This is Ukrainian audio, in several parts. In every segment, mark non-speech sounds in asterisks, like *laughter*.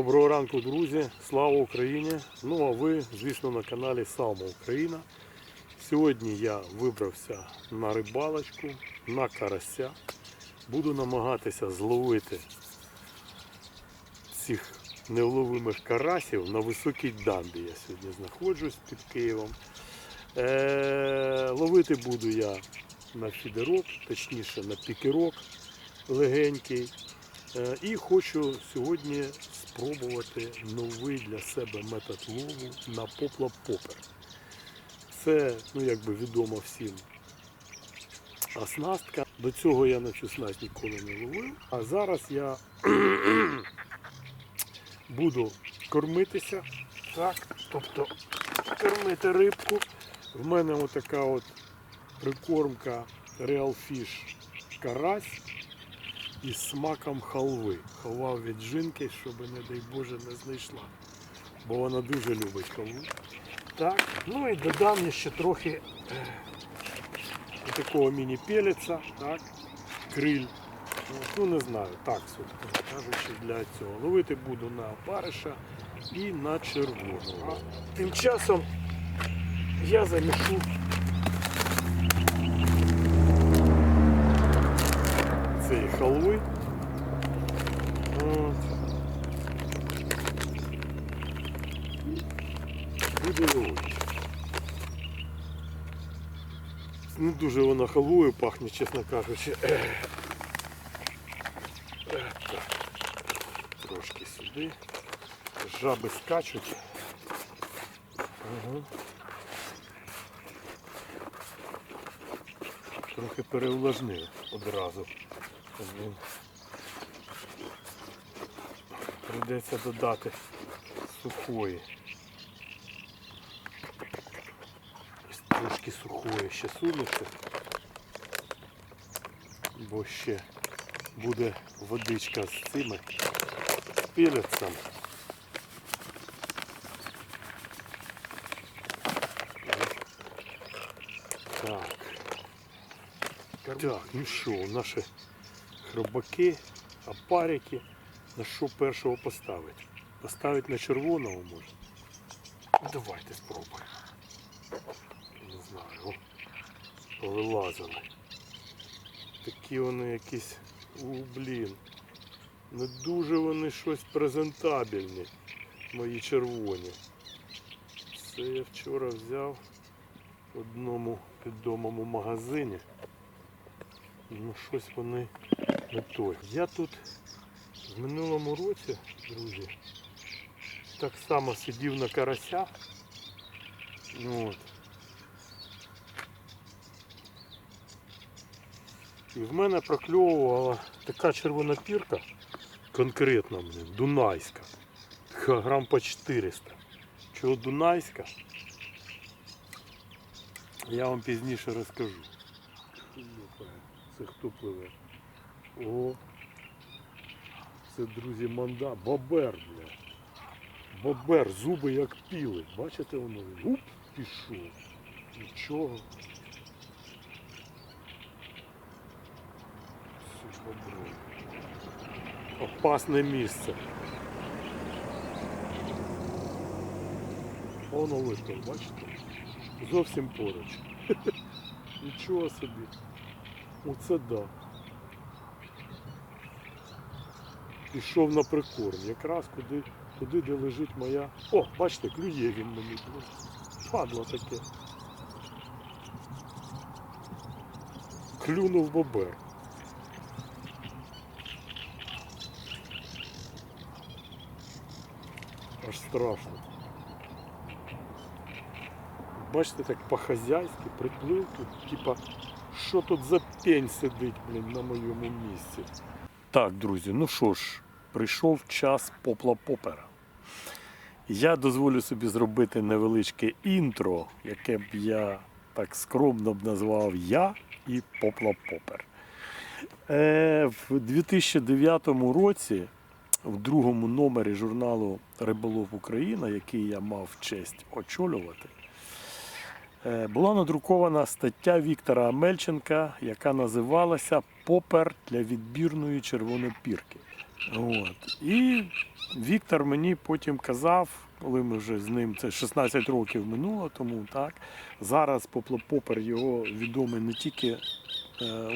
Доброго ранку, друзі! Слава Україні! Ну а ви, звісно, на каналі Салма Україна. Сьогодні я вибрався на рибалочку, на карася. Буду намагатися зловити цих невловимих карасів на високій дамбі. Я сьогодні знаходжусь під Києвом. Е, ловити буду я на фідерок, точніше на пікерок легенький. Е, І хочу сьогодні спробувати новий для себе метод лову на попла попер. Це, ну якби відомо всім, оснастка. До цього я на цю снасть ніколи не ловив. А зараз я *clears throat* буду кормитися. Так, тобто кормити рибку. В мене отака от прикормка Real Fish карась із смаком халви. Ховав від жінки, щоб, не дай Боже, не знайшла. Бо вона дуже любить халву. Так, ну і додам я ще трохи е, такого міні-пелеця, так, криль. Ну не знаю, так, собственно кажучи, для цього. Ловити буду на опариша і на червоного. Тим часом я замішу халви. Буде ловити. Не дуже вона халвою пахне, чесно кажучи. Трошки сюди. Жаби скачуть. Ага. Трохи переувлажнив одразу. Блін. Прийдеться додати сухої. Трошки сухої ще сунути, бо ще буде водичка з цими пілецем. Так. Так, ну що, наші хробаки, опарики. На що першого поставити? Поставити на червоного може? Давайте спробуємо. Не знаю. О, повилазили. Такі вони якісь. У, блін. Не дуже вони щось презентабельні. Мої червоні. Це я вчора взяв в одному відомому магазині. Ну щось вони не той. Я тут в минулому році, друзі, так само сидів на карася. Ну, от. І в мене прокльовувала така червона пірка, конкретно блін, дунайська. Така грам по 400. Чого дунайська? Я вам пізніше розкажу. Це хто пливе? О, це, друзі, манда. Бобер, бля. Бобер, зуби як піли. Бачите воно? Уп, пішов. Нічого. Опасне місце. Воно випив, бачите? Зовсім поруч. *laughs* Нічого собі. Оце да. Пішов на прикорм. Якраз куди, туди, де лежить моя. О, бачите, клює він мені. Падло таке. Клюнув бобер. Аж страшно. Бачите, так по-хазяйськи приплив типа, що тут за пень сидить, блін, на моєму місці. Так, друзі, ну що ж, прийшов час попла попера. Я дозволю собі зробити невеличке інтро, яке б я так скромно б назвав Я і Попла Попер. Е, в 2009 році, в другому номері журналу Риболов Україна, який я мав честь очолювати, Е, була надрукована стаття Віктора Амельченка, яка називалася Попер для відбірної червонопірки. От. І Віктор мені потім казав, коли ми вже з ним, це 16 років минуло тому, так, зараз Поплопопер його відомий не тільки е,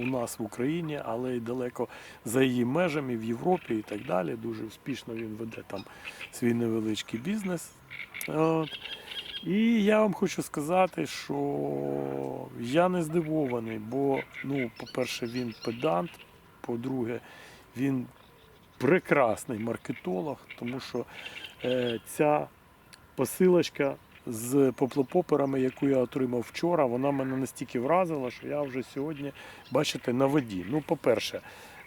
у нас в Україні, але й далеко за її межами в Європі і так далі. Дуже успішно він веде там свій невеличкий бізнес. От. І я вам хочу сказати, що я не здивований, бо, ну, по-перше, він педант, по-друге, він прекрасний маркетолог, тому що е, ця посилочка з поплопоперами, яку я отримав вчора, вона мене настільки вразила, що я вже сьогодні, бачите, на воді. Ну, по-перше,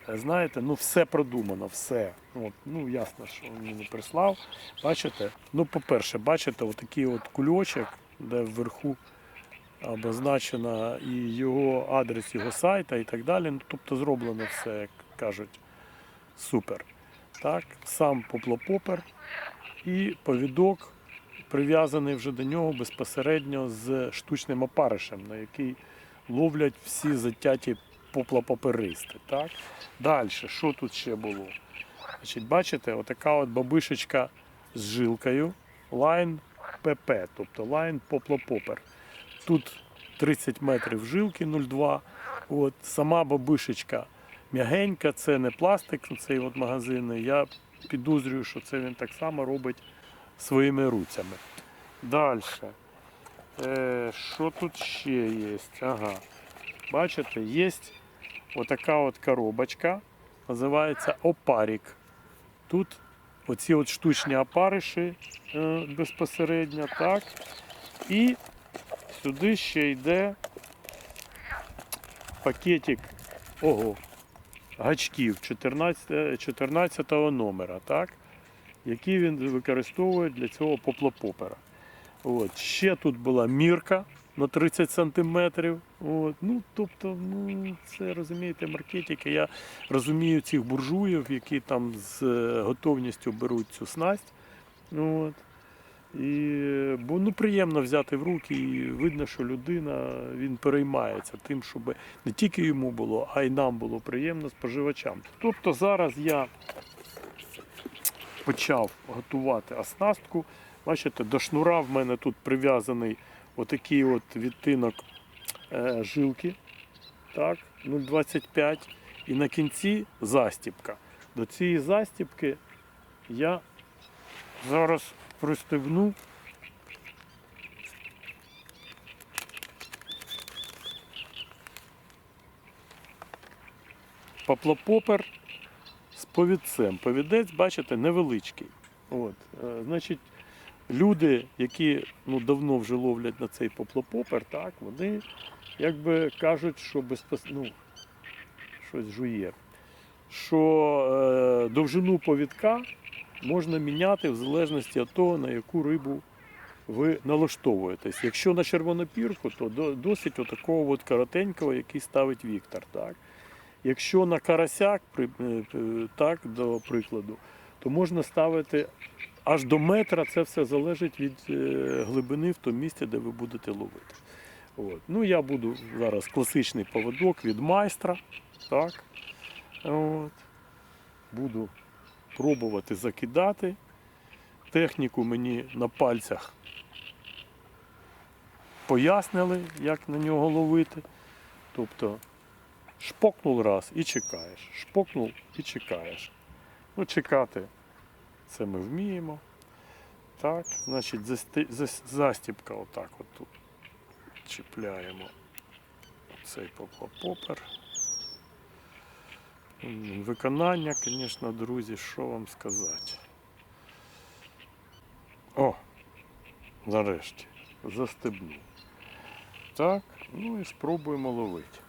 знаєте, ну все продумано, все. От, ну, ясно, що він мені прислав. Бачите? Ну, по-перше, бачите, отакий от кульочок, де вверху обозначено і його адрес, його сайта і так далі. Ну, тобто зроблено все, як кажуть, супер. Так, сам поплопопер і повідок прив'язаний вже до нього безпосередньо з штучним опаришем, на який ловлять всі затяті поплопоперисти. Так? Далі, що тут ще було? Значить, бачите, отака от бабишечка з жилкою Line PP, тобто Line поплопопер. Тут 30 метрів жилки 0,2. От, сама бабишечка м'ягенька, це не пластик, цей от магазинний. Я підозрюю, що це він так само робить своїми руцями. Далі. Е, що тут ще є? Ага. Бачите, є отака от коробочка, називається опарік. Тут оці от штучні опариші е, безпосередньо, так. І сюди ще йде пакетик ого, гачків 14, 14 номера, так? які він використовує для цього поплопопера. От. Ще тут була мірка на 30 сантиметрів. От. Ну, тобто, ну, це розумієте, маркетики. Я розумію цих буржуїв, які там з е, готовністю беруть цю снасть. От. І, бо ну, приємно взяти в руки, і видно, що людина він переймається тим, щоб не тільки йому було, а й нам було приємно споживачам. Тобто зараз я почав готувати оснастку. Бачите, до шнура в мене тут прив'язаний отакий от відтинок е, жилки. Так, 0,25. І на кінці застіпка. До цієї застіпки я зараз пристебну. Паплопопер з повідцем. Повідець, бачите, невеличкий. От, е, значить, люди, які ну, давно вже ловлять на цей поплопопер, так, вони якби кажуть, що безпос... ну, щось жує, що е, довжину повідка можна міняти в залежності від того, на яку рибу ви налаштовуєтесь. Якщо на червонопірку, то досить отакого от коротенького, який ставить Віктор. Так? Якщо на карасяк, е, так, до прикладу, то можна ставити аж до метра, це все залежить від е, глибини в тому місці, де ви будете ловити. От. Ну, я буду зараз класичний поводок від майстра. Так? От. Буду пробувати закидати. Техніку мені на пальцях пояснили, як на нього ловити. Тобто шпокнув раз і чекаєш. Шпокнув і чекаєш. Ну, чекати це ми вміємо. Так, значить, застіпка отак от тут чіпляємо цей поплопопер. М, Виконання, звісно, друзі, що вам сказати. О, нарешті, застебнув. Так, ну і спробуємо ловити.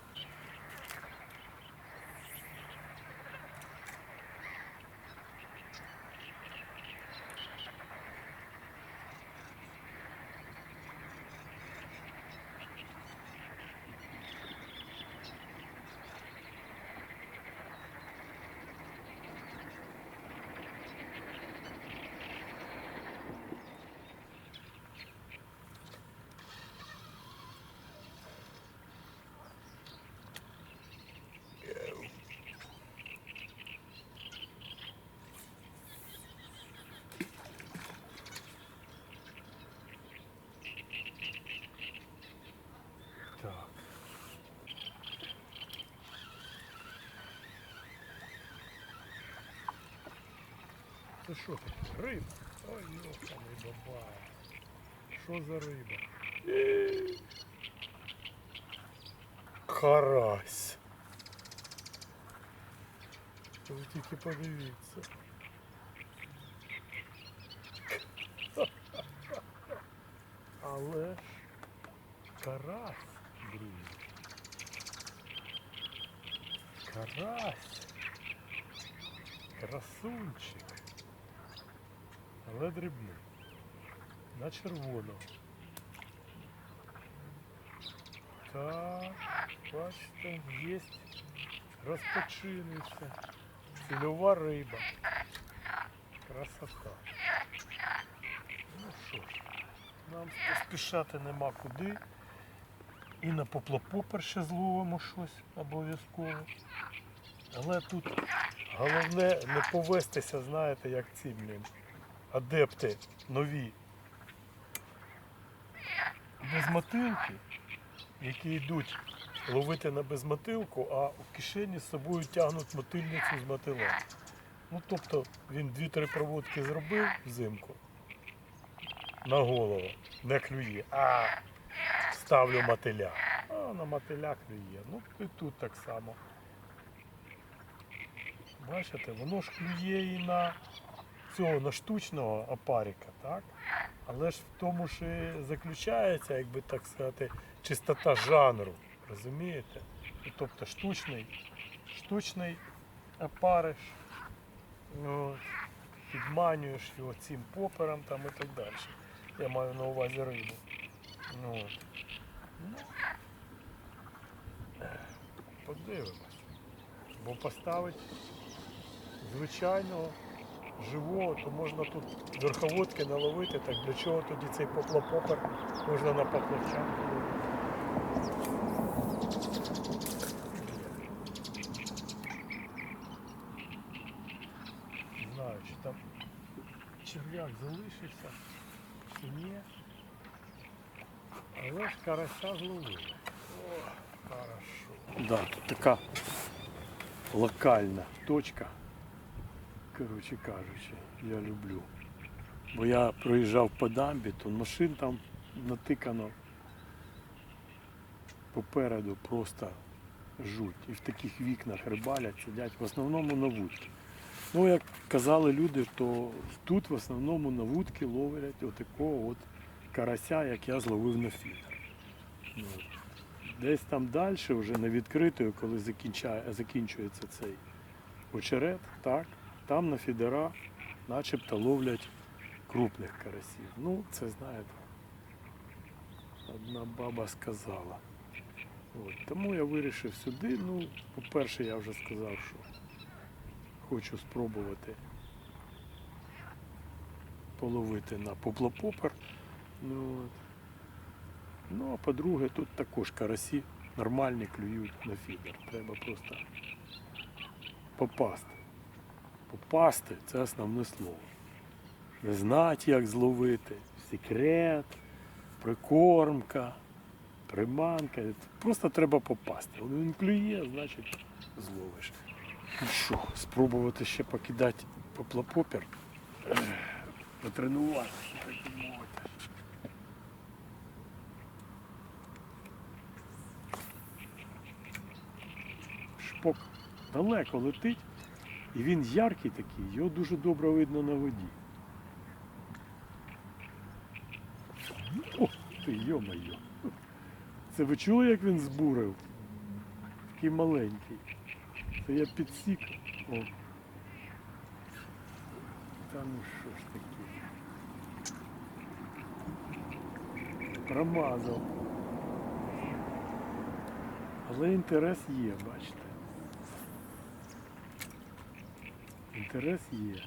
Це що таке? Риба? Ой, йоханий баба. Що за риба? Е. Карась. Ви тільки подивіться. Але ж карась, друзі. Карась. Красунчик. Але дрібний. На червоно. Так, бачите, є розпочиниться. Цільова риба. Красота. Ну що ж, нам поспішати нема куди. І на поплопопер ще зловимо щось обов'язково. Але тут головне не повестися, знаєте, як ці, блін, адепти нові. Безмотилки, які йдуть ловити на безмотилку, а в кишені з собою тягнуть мотильницю з мотилом. Ну тобто він дві-три проводки зробив взимку на голову, не клює, а ставлю мотиля. А на мотиля клює. Ну і тут так само. Бачите, воно ж клює і на цього на штучного опарика, так? Але ж в тому ж і заключається, якби так сказати, чистота жанру. Розумієте? Тобто штучний, штучний опариш, от, підманюєш його цим попером там і так далі. Я маю на увазі рибу. Ну. Ну, подивимось. Бо поставити звичайного живого, то можна тут верховодки наловити, так для чого тоді цей поплапопер можна на поплавчанку. Не знаю, чи там черв'як залишився, чи ні. Але ж карася зловили. О, хорошо. Да, тут така локальна точка. Коротше кажучи, я люблю. Бо я проїжджав по дамбі, то машин там натикано попереду просто жуть. І в таких вікнах рибалять, сидять в основному на вудки. Ну, як казали люди, то тут в основному на вудки ловлять отакого от карася, як я зловив на фідер. Ну, Десь там далі, вже на відкритою, коли закінчується цей очерет, так, там на фідера начебто ловлять крупних карасів. Ну, це знаєте, одна баба сказала. От, тому я вирішив сюди. Ну, по-перше, я вже сказав, що хочу спробувати половити на поплопопер. Ну, ну а по-друге, тут також карасі нормальні клюють на фідер. Треба просто попасти. Попасти це основне слово. Не знати, як зловити. Секрет, прикормка, приманка. Просто треба попасти. Він клює, значить зловиш. Ну що, спробувати ще покидати поплапопер, потренуватися. Шпок далеко летить, і він яркий такий, його дуже добре видно на воді. О, ти йо-моє. Це ви чули, як він збурив? Такий маленький. Це я підсік. О. Та ну що ж таке. Промазав. Але інтерес є, бачите. Інтерес є.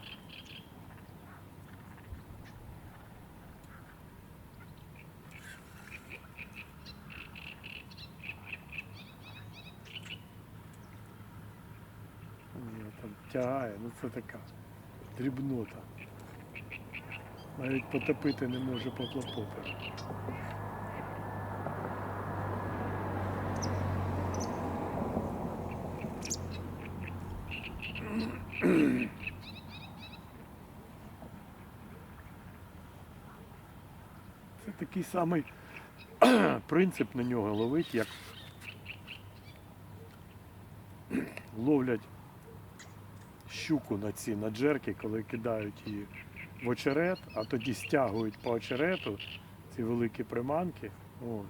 Там тягає, ну це така дрібнота. Навіть потопити не може Це такий самий *clears throat* принцип на нього ловить, як ловлять щуку на ці на джерки, коли кидають її в очерет, а тоді стягують по очерету ці великі приманки. О.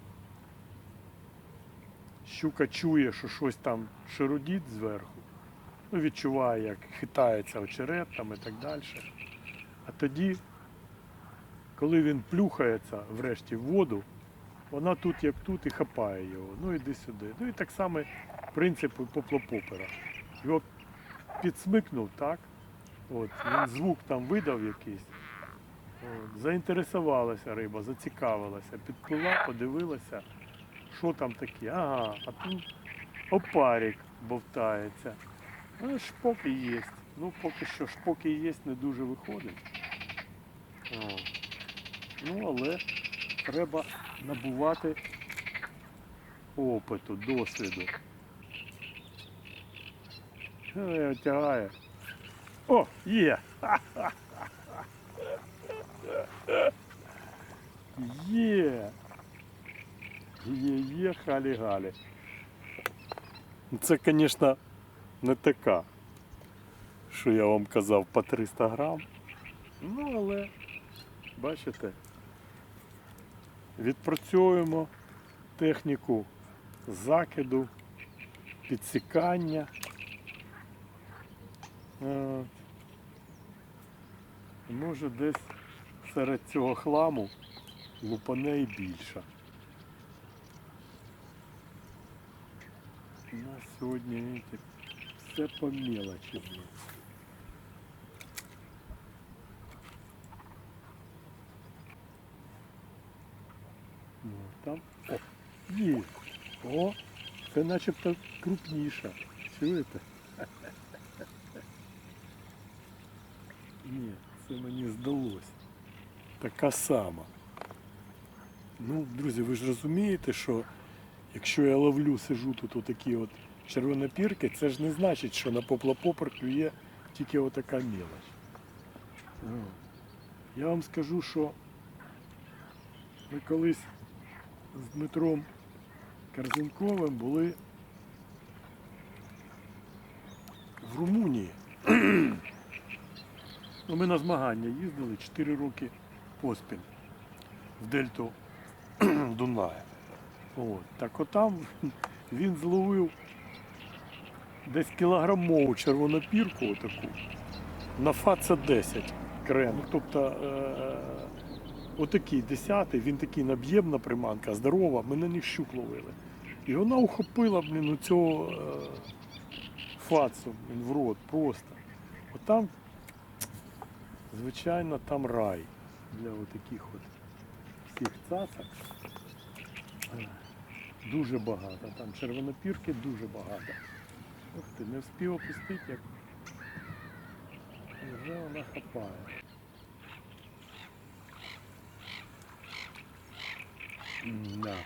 Щука чує, що щось там шарудіт зверху ну, відчуває, як хитається очерет там і так далі. А тоді, коли він плюхається врешті в воду, вона тут як тут і хапає його. Ну іди сюди. Ну і так само принцип поплопопера. Його підсмикнув, так? От, він звук там видав якийсь. От, заінтересувалася риба, зацікавилася, підплила, подивилася, що там таке. Ага, а тут опарик бовтається. Ну, шпоки є. Ну, поки що шпоки є, не дуже виходить. О. Ну, але треба набувати опиту, досвіду. Е, Тягає. О, є! *laughs* Є! Є, є, халі-галі. Це, звісно, не така, що я вам казав, по 300 грам. Ну, але, бачите, відпрацьовуємо техніку закиду, підсікання. Може десь серед цього хламу лупане і більше. У нас сьогодні все по мелочі. Ну, там. О, є. О, це начебто крупніша. Чуєте? Ні, це мені здалося. Така сама. Ну, друзі, ви ж розумієте, що якщо я ловлю, сижу тут отакі от червонопірки, це ж не значить, що на поплапопер клює тільки отака мілоч. Я вам скажу, що ми колись з Дмитром Корзенковим були в Румунії. *clears throat* Ну, ми на змагання їздили 4 роки поспіль в дельту *clears throat* Дунаю. От. Так отам *laughs* він зловив десь кілограмову червонопірку отаку на фаца 10 крем. Тобто е- отакий 10 він такий наб'ємна приманка, здорова, ми на них щук ловили. І вона ухопила блін, у цього е- фацу блін, в рот просто. Отам Звичайно, там рай для отаких от всіх цацок. Е, Дуже багато. Там червонопірки дуже багато. Ух ти, не встиг опустити, як вже вона хапає. Да.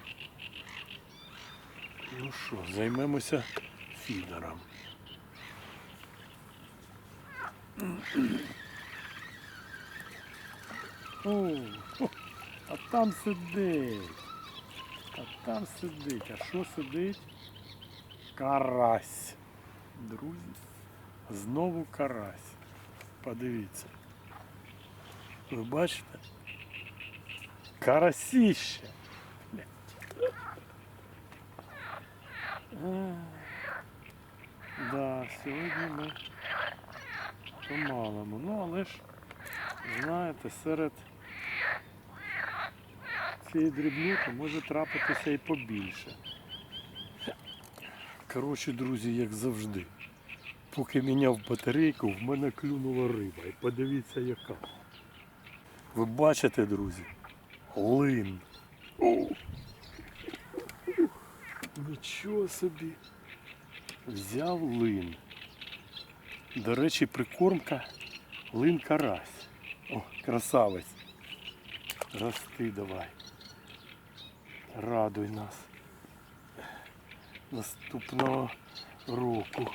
Ну що, займемося фідером. О, а там сидить. А там сидить. А що сидить? Карась. Друзі, знову карась. Подивіться. Ви бачите? Карасіще. Да, сьогодні ми по-малому. Ну, але ж, знаєте, серед цієї дрібноти може трапитися і побільше. Коротше, друзі, як завжди. Поки міняв батарейку, в мене клюнула риба. І подивіться яка. Ви бачите, друзі? Лин. Нічого собі. Взяв лин. До речі, прикормка лин карась. О, красавець. Рости давай. Радуй нас. Наступного року.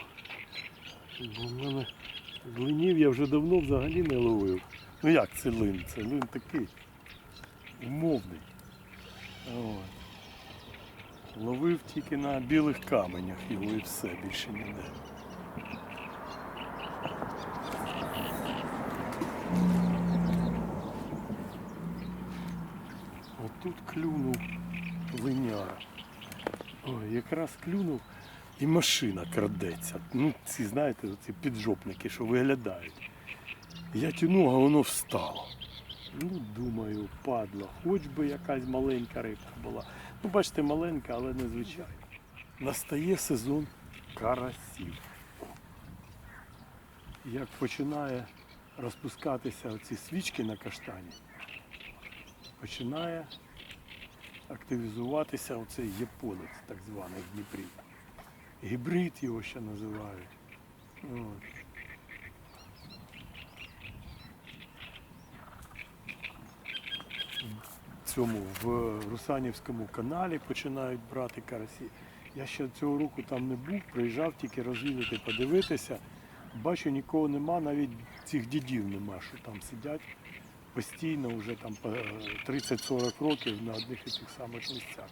Бо в мене линів я вже давно взагалі не ловив. Ну як це лин? Це лин такий умовний. От. Ловив тільки на білих каменях його і все більше ніде. Отут клюнув линяра. Ой, якраз клюнув і машина крадеться. Ну, ці, знаєте, ці піджопники, що виглядають. Я тяну, а воно встало. Ну, думаю, падла, хоч би якась маленька рибка була. Ну, бачите, маленька, але незвичайна. Настає сезон карасів. Як починає розпускатися оці свічки на каштані, починає активізуватися оцей японець, так званий в Дніпрі. Гібрид його ще називають. От. Цьому в Русанівському каналі починають брати карасі. Я ще цього року там не був, приїжджав тільки розвідати, подивитися. Бачу, нікого нема, навіть цих дідів нема, що там сидять постійно вже там по 30-40 років на одних і тих самих місцях.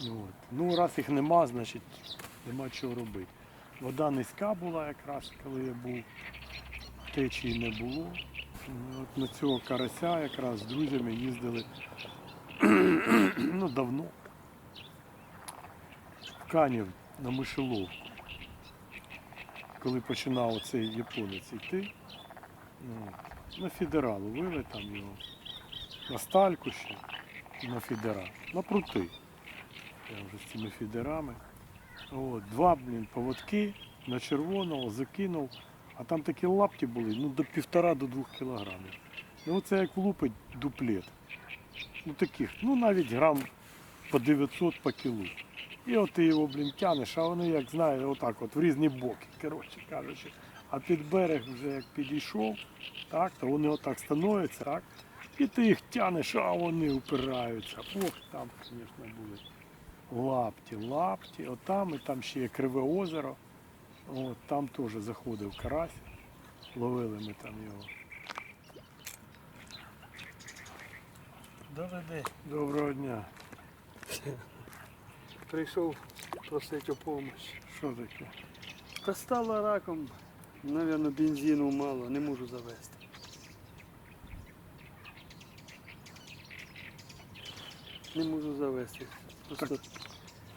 От. ну раз їх нема, значить нема чого робити. Вода низька була якраз, коли я був, течії не було. От на цього карася якраз з друзями їздили *clears throat* ну, давно. В Канів на мишеловку. Коли починав цей японець йти, ну, на фідера ловили там його. На стальку ще, на фідера, на прути. Я вже з цими фідерами. От, два, блін, поводки на червоного закинув, а там такі лапті були, ну до півтора до двох кілограмів. І оце як лупить дуплет. Ну таких, ну навіть грам по 900 по кілу. І от ти його, блін, тянеш, а вони, як знаєш, отак от в різні боки, коротше кажучи. А під берег вже як підійшов, так, то вони отак становляться, так, і ти їх тянеш, а вони упираються. Ох, там, звісно, були лапті, лапті, от там і там ще є криве озеро. От, там теж заходив карась, ловили ми там його. Добрий день. Доброго дня. Прийшов просити допомогу. Що таке? Та стала раком, Навірно, бензину мало, не можу завести. Не можу завести. Просто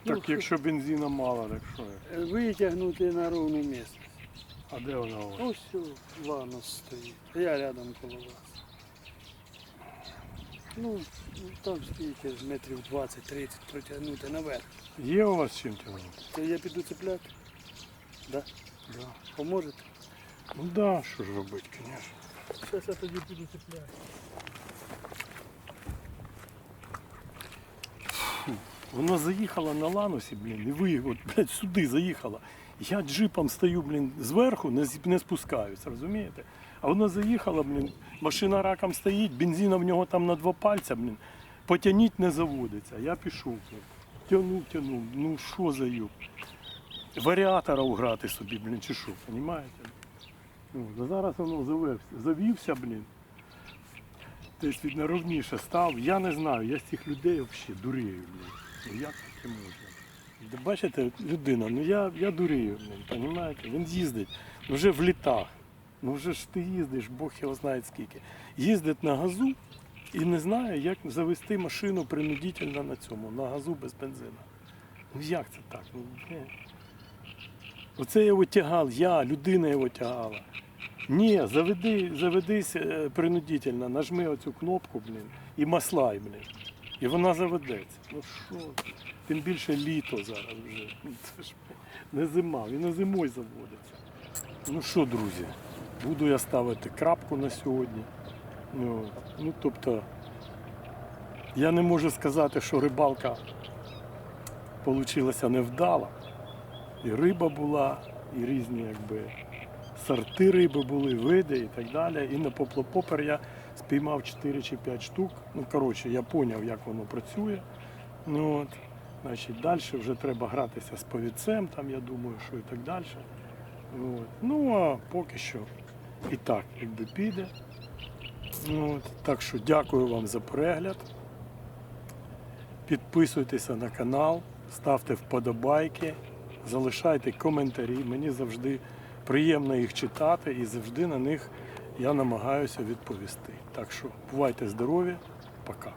Так якщо бензина мало, так що? е, витягнути на ровну місце. А де вона у вас? Ось все, ванна стоїть. Я рядом коло вас. Ну, там скільки ж, метрів 20-30 протягнути наверх. Є у вас чим тягнути? То я піду цепляти. Да? Да. Поможете? Ну да, що ж робити, звісно. Зараз я тоді піду цепляти. Вона заїхала на ланусі, блін, і ви, от, блядь, сюди заїхала. Я джипом стою, блін, зверху, не, не спускаюсь, розумієте? А вона заїхала, блін, машина раком стоїть, бензина в нього там на два пальця, блін, потягніть не заводиться. Я пішов, блін, тянув, тянув, ну що за юб? Варіатора уграти собі, блін, чи що, розумієте? Ну, зараз воно завівся, завівся, блін. Десь від наровніше став. Я не знаю, я з цих людей взагалі дурію. Блін. Ну як таке можна? Бачите, людина, ну я, я дурію, розумієте? Він їздить ну, вже в літах. Ну вже ж ти їздиш, Бог його знає скільки. Їздить на газу і не знає, як завести машину принудительно на цьому, на газу без бензину. Ну як це так? Ну, блін. Оце його тягав, я, людина його тягала. Ні, заведи, заведись е, принудительно, нажми оцю кнопку, блін, і маслай, блін. І вона заведеться. Ну що? ти? Тим більше літо зараз вже. Ну, Це ж не зима, він і зимою заводиться. Ну що, друзі, буду я ставити крапку на сьогодні. Ну, ну тобто, я не можу сказати, що рибалка вийшла невдала. І риба була, і різні якби сорти риби були, види і так далі. І на поплопопер я спіймав 4 чи 5 штук. Ну, коротше, я зрозумів, як воно працює. Ну, от. Значить, далі вже треба гратися з повідцем, там, я думаю, що і так далі. От. Ну, а поки що і так, якби піде. Ну, от. Так що дякую вам за перегляд. Підписуйтеся на канал, ставте вподобайки, залишайте коментарі. Мені завжди приємно їх читати і завжди на них я намагаюся відповісти. Так що бувайте здорові, пока.